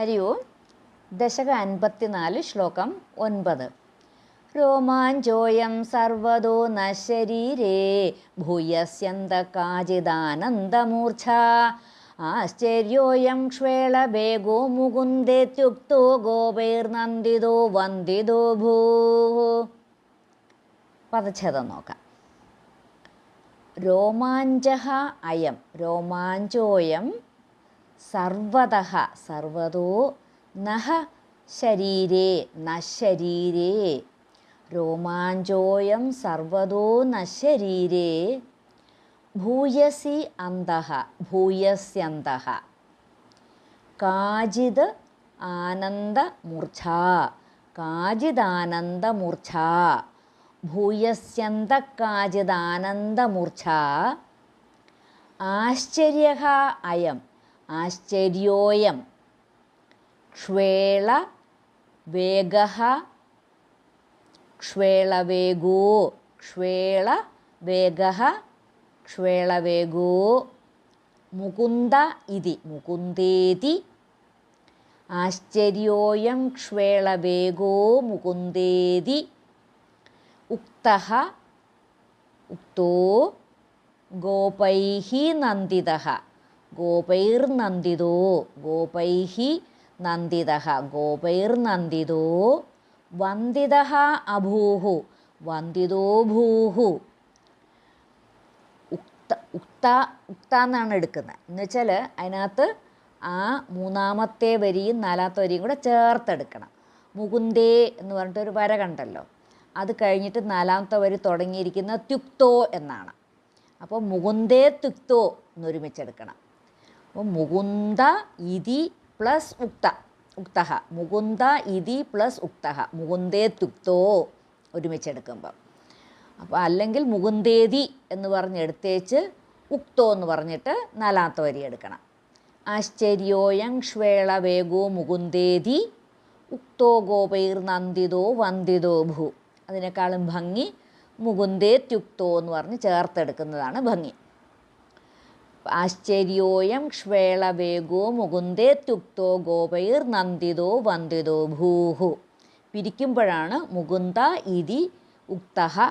ഹരി ഓം. ദശക അൻപത്തിനാല് ശ്ലോകം ഒൻപത്. രോമാഞ്ചോയം സർവതോ ന ശരീരേ ഭൂയസ്യന്തകാചിദാനന്ദമൂർച്ഛ. ആശ്ചര്യോയം ക്ഷ്വേളവേഗോ മുകുന്ദേത്യുക്തോ ഗോപൈർനന്ദിതോ വന്ദിതോ ഭൂ. പദച്ഛേദം നോക്കാം. രോമാഞ്ചഹ അയം രോമാഞ്ചോയം സർവതഃ സർവതോ നഹ ശരീരേ നശരീരേ ശരീരേ. രോമാഞ്ചോയം സർവതോ നശരീരേ ശരീരേ. ഭൂയസി അന്തഃ ഭൂയസ്യന്തഃ കാചിത് ആനന്ദമൂർച്ഛ കാചിദാനന്ദമൂർച്ഛ ഭൂയസ്യന്തക്കാചിദാനന്ദമൂർച്ഛ ആശ്ചര്യ അയം ആശ്ചര്യോയം. ക്ഷ്വേള വേഗ ക്ഷ്വേളവേഗോ ക്ഷ്വേള വേഗ. ക്ഷ്വേളവേഗോ മുകുന്ദ ഇതി മുകുന്ദേതി. ആശ്ചര്യോയം ക്ഷ്വേളവേഗോ മുകുന്ദേതി. ഉക്ത ഉക്തോ ഗോപൈ നന്ദിതः ഗോപൈർനന്ദിതോ നന്ദിത ഗോപൈർ നന്ദിതോ വന്ദിത അഭൂഹു വന്ദിതോ ഭൂഹു. ഉക്ത ഉക്ത ഉക്ത എന്നാണ് എടുക്കുന്നത് എന്ന് വെച്ചാൽ അതിനകത്ത് ആ മൂന്നാമത്തെ വരിയും നാലാമത്തെ വരിയും കൂടെ ചേർത്തെടുക്കണം. മുകുന്ദേ എന്ന് പറഞ്ഞിട്ട് ഒരു വര കണ്ടല്ലോ. അത് കഴിഞ്ഞിട്ട് നാലാമത്തെ വരി തുടങ്ങിയിരിക്കുന്ന ത്യുക്തോ എന്നാണ്. അപ്പോൾ മുകുന്ദേ ത്യുക്തോ എന്നൊരുമിച്ചെടുക്കണം. അപ്പോൾ മുകുന്ദ ഇതി പ്ലസ് ഉക്ത ഉക്ത മുകുന്ദ ഇതി പ്ലസ് ഉക്ത മുകുന്ദേ തുക്തോ ഒരുമിച്ചെടുക്കുമ്പം. അപ്പോൾ അല്ലെങ്കിൽ മുകുന്ദേതി എന്ന് പറഞ്ഞ് എടുത്തേച്ച് ഉക്തോ എന്ന് പറഞ്ഞിട്ട് നാലാമത്തെ വരി എടുക്കണം. ആശ്ചര്യോയം ക്ഷ്വേള വേഗോ മുകുന്ദേതി ഉക്തോ ഗോപൈർ നന്ദിതോ വന്ദിതോ ഭൂ. അതിനേക്കാളും ഭംഗി മുകുന്ദേത്യുക്തോ എന്ന് പറഞ്ഞ് ചേർത്തെടുക്കുന്നതാണ് ഭംഗി. ആശ്ചര്യോയം ക്ഷേളവേഗോ മുകുന്ദേ മുകുന്ദേത്യുക്തോ ഗോപൈർ നന്ദിതോ വന്ദിതോ ഭൂഹു. പിരിക്കുമ്പോഴാണ് മുകുന്ദ ഇതി ഉക്ത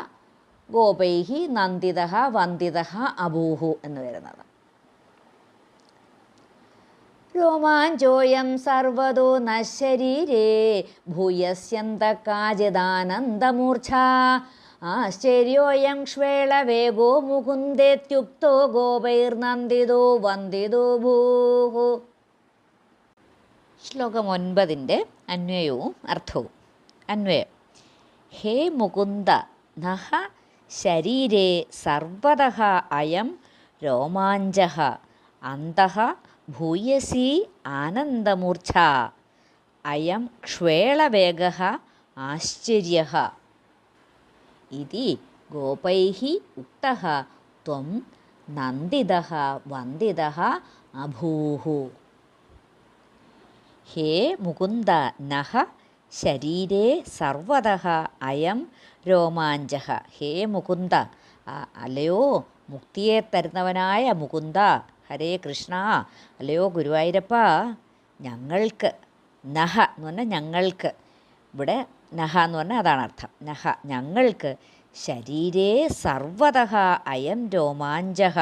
ഗോപൈഹി നന്ദിത വന്ദിത അഭൂഹു എന്ന് വരുന്നത്. രോമാഞ്ചോയം സർവതോ ന ശരീരേ ഭൂയസ്യന്തകാചിദാനന്ദമൂർച്ഛ ആശ്ചര്യോയം ക്ഷ്വേളവേഗോ മുകുന്ദേത്യുക്തോ ഗോപൈർനന്ദിതോ വന്ദിതോ ഭൂഹു. ശ്ലോകം ഒൻപതിന്റെ അന്വയവും അർത്ഥവും. അന്വയം. ഹേ മുകുന്ദ നഹ ശരീരേ സർവത അയം രോമാഞ്ച അന്തഃ ഭൂയസി ആനന്ദമൂർച്ഛ അയം ക്ഷ്വേളവേഗ ആശ്ചര്യ ഇതി ഗോപൈ ഉക്തः ത്വം നന്ദിതः വന്ദിതः അഭൂഹു ഹേ മുകുന്ദ നഹ ശരീരേ സർവതഃ അയം രോമാഞ്ച ഹേ മുകുന്ദ അലയോ മുക്തിയെ തരുന്നവനായ മുകുന്ദ ഹരേ കൃഷ്ണ അല്ലയോ ഗുരുവായൂരപ്പ ഞങ്ങൾക്ക് നഹ എന്ന് പറഞ്ഞാൽ ഞങ്ങൾക്ക് ഇവിടെ നഹ എന്ന് പറഞ്ഞാൽ അതാണ് അർത്ഥം. നഹ ഞങ്ങൾക്ക് ശരീരേ സർവത അയം രോമാഞ്ചഹ.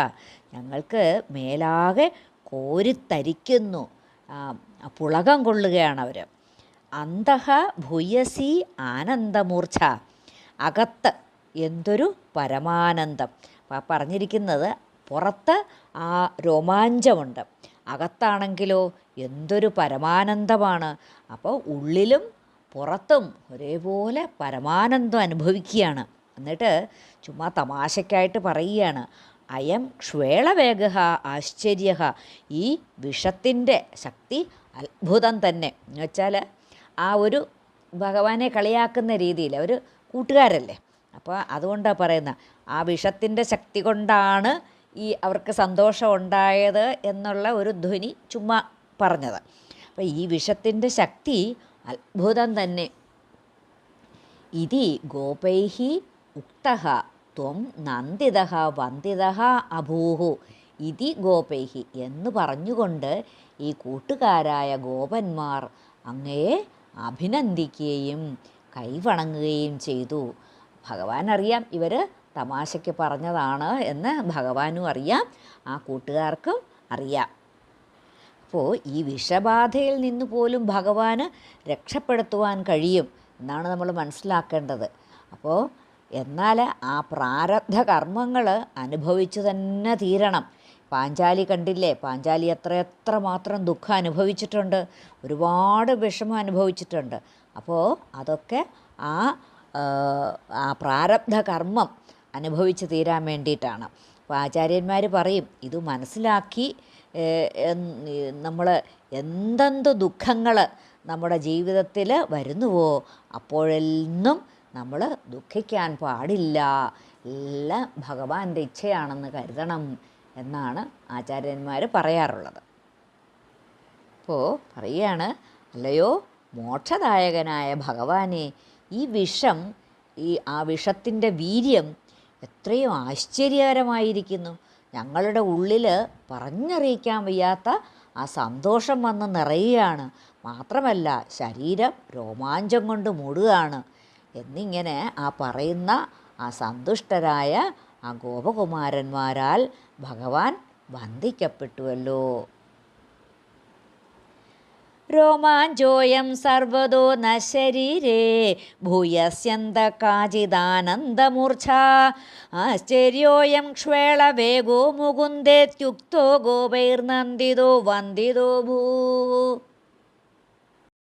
ഞങ്ങൾക്ക് മേലാകെ കോരിത്തരിക്കുന്നു. പുളകം കൊള്ളുകയാണ് അവർ അന്തഹ ഭൂയസി ആനന്ദമൂർച്ഛ. അകത്ത് എന്തൊരു പരമാനന്ദം. പറഞ്ഞിരിക്കുന്നത് പുറത്ത് ആ രോമാഞ്ചമുണ്ട്. അകത്താണെങ്കിലോ എന്തൊരു പരമാനന്ദമാണ്. അപ്പോൾ ഉള്ളിലും പുറത്തും ഒരേപോലെ പരമാനന്ദം അനുഭവിക്കുകയാണ്. എന്നിട്ട് ചുമ്മാ തമാശയ്ക്കായിട്ട് പറയുകയാണ്. അയം ക്ഷ്വേളവേഗ ആശ്ചര്യ ഈ വിഷത്തിന്റെ ശക്തി അത്ഭുതം തന്നെ. എന്ന് വെച്ചാൽ ആ ഒരു ഭഗവാനെ കളിയാക്കുന്ന രീതിയിൽ അവർ കൂട്ടുകാരല്ലേ? അപ്പോൾ അതുകൊണ്ടാണ് പറയുന്നത് ആ വിഷത്തിന്റെ ശക്തി കൊണ്ടാണ് ഈ അവർക്ക് സന്തോഷം ഉണ്ടായത് എന്നുള്ള ഒരു ധ്വനി ചുമ്മാ പറഞ്ഞത്. അപ്പോൾ ഈ വിഷത്തിന്റെ ശക്തി അത്ഭുതം തന്നെ. ഇതി ഗോപൈഹി ഉക്തഹ ത്വം നന്ദിത വന്ദിത അഭൂഹു. ഇതി ഗോപൈഹി എന്ന് പറഞ്ഞുകൊണ്ട് ഈ കൂട്ടുകാരായ ഗോപന്മാർ അങ്ങയെ അഭിനന്ദിക്കുകയും കൈവണങ്ങുകയും ചെയ്തു. ഭഗവാൻ അറിയാം ഇവർ തമാശയ്ക്ക് പറഞ്ഞതാണ് എന്ന് ഭഗവാനും അറിയാം. ആ കൂട്ടുകാർക്കും അറിയാം. അപ്പോൾ ഈ വിഷബാധയിൽ നിന്ന് പോലും ഭഗവാന് രക്ഷപ്പെടുത്തുവാൻ കഴിയും എന്നാണ് നമ്മൾ മനസ്സിലാക്കേണ്ടത്. അപ്പോൾ എന്നാൽ ആ പ്രാരബ്ധ കർമ്മങ്ങൾ അനുഭവിച്ചു തന്നെ തീരണം. പാഞ്ചാലി കണ്ടില്ലേ? പാഞ്ചാലി എത്ര എത്ര മാത്രം ദുഃഖം അനുഭവിച്ചിട്ടുണ്ട്. ഒരുപാട് വിഷമം അനുഭവിച്ചിട്ടുണ്ട്. അപ്പോൾ അതൊക്കെ ആ ആ, പ്രാരബ്ധ കർമ്മം അനുഭവിച്ച് തീരാൻ വേണ്ടിയിട്ടാണ്. അപ്പോൾ ആചാര്യന്മാർ പറയും ഇത് മനസ്സിലാക്കി നമ്മൾ എന്തെന്ത് ദുഃഖങ്ങൾ നമ്മുടെ ജീവിതത്തിൽ വരുന്നുവോ അപ്പോഴൊന്നും നമ്മൾ ദുഃഖിക്കാൻ പാടില്ല. എല്ലാം ഭഗവാന്റെ ഇച്ഛയാണെന്ന് കരുതണം എന്നാണ് ആചാര്യന്മാർ പറയാറുള്ളത്. അപ്പോൾ പറയുകയാണ് അല്ലയോ മോക്ഷദായകനായ ഭഗവാനെ ഈ വിഷം ഈ ആ വിഷത്തിന്റെ വീര്യം എത്രയും ആശ്ചര്യകരമായിരിക്കുന്നു. ഞങ്ങളുടെ ഉള്ളിൽ പറഞ്ഞറിയിക്കാൻ വയ്യാത്ത ആ സന്തോഷം വന്ന് നിറയുകയാണ്. മാത്രമല്ല ശരീരം രോമാഞ്ചം കൊണ്ട് മൂടുകയാണ്. എന്നിങ്ങനെ ആ പറയുന്ന ആ സന്തുഷ്ടരായ ആ ഗോപകുമാരന്മാരാൽ ഭഗവാൻ വന്ദിക്കപ്പെട്ടുവല്ലോ. രോമാഞ്ചോയം സർവതോ ന ശരീരേ. ഭൂയസ്യന്ത കാചിദാനന്ദമൂർച്ഛ ആശ്ചര്യോയം ക്ഷ്വേളവേഗോ മുകുന്ദേത്യുക്തോ ഗോപൈർനന്ദിതോ വന്ദിതോ ഭൂ.